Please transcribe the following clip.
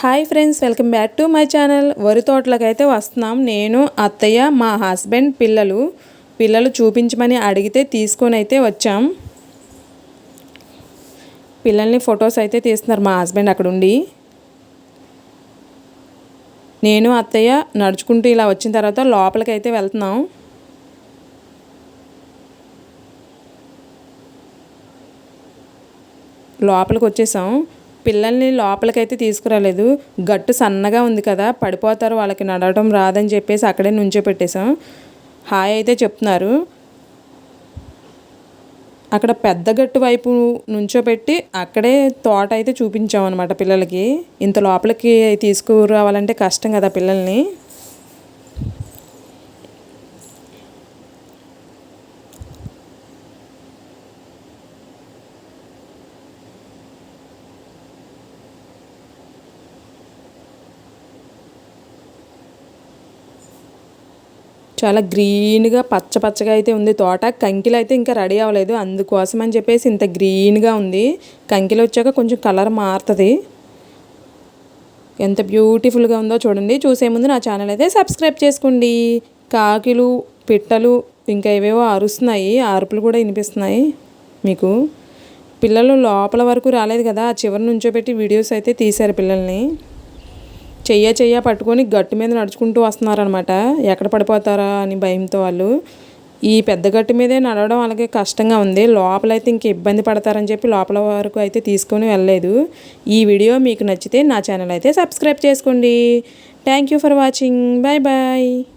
Hi friends welcome back to my channel. వరి తోటలకైతే అయితే వస్తున్నాం. నేను అత్తయ్య మా హస్బెండ్ పిల్లలు. పిల్లలు చూపించమని అడిగితే తీసుకొని అయితే వచ్చాం. పిల్లల్ని ఫొటోస్ అయితే తీస్తున్నారు మా హస్బెండ్ అక్కడ ఉండి. నేను అత్తయ్య నడుచుకుంటూ ఇలా వచ్చిన తర్వాత లోపలికి అయితే వెళ్తున్నాం. లోపలికి వచ్చేసాం. పిల్లల్ని లోపలికైతే తీసుకురాలేదు. గట్టు సన్నగా ఉంది కదా పడిపోతారు వాళ్ళకి నడవడం రాదని చెప్పేసి అక్కడే నుంచో పెట్టేశాం. హాయ్ అయితే చెప్తున్నారు. అక్కడ పెద్ద గట్టు వైపు నుంచోపెట్టి అక్కడే తోట అయితే చూపించాం పిల్లలకి. ఇంత లోపలికి తీసుకురావాలంటే కష్టం కదా పిల్లల్ని. చాలా గ్రీన్గా పచ్చ పచ్చగా అయితే ఉంది తోట. కంకిలు అయితే ఇంకా రెడీ అవ్వలేదు. అందుకోసం అని చెప్పేసి ఇంత గ్రీన్గా ఉంది. కంకిలు వచ్చాక కొంచెం కలర్ మారుతుంది. ఎంత బ్యూటిఫుల్గా ఉందో చూడండి. చూసే ముందు నా ఛానల్ అయితే సబ్స్క్రైబ్ చేసుకోండి. కాకిలు పిట్టలు ఇంకా ఏవేవో అరుస్తున్నాయి. అరుపులు కూడా వినిపిస్తున్నాయి మీకు. పిల్లలు లోపల వరకు రాలేదు కదా. చివరి నుంచో పెట్టి వీడియోస్ అయితే తీశారు పిల్లల్ని. చెయ్య చెయ్య పట్టుకొని గట్టు మీద నడుచుకుంటూ వస్తున్నారనమాట ఎక్కడ పడిపోతారా అని భయంతో వాళ్ళు. ఈ పెద్ద గట్టు మీదే నడవడం వాళ్ళకి కష్టంగా ఉంది. లోపలైతే ఇంక ఇబ్బంది పడతారని చెప్పి లోపల వరకు అయితే తీసుకొని వెళ్ళలేదు. ఈ వీడియో మీకు నచ్చితే నా ఛానల్ అయితే సబ్స్క్రైబ్ చేసుకోండి. Thank you for watching. Bye bye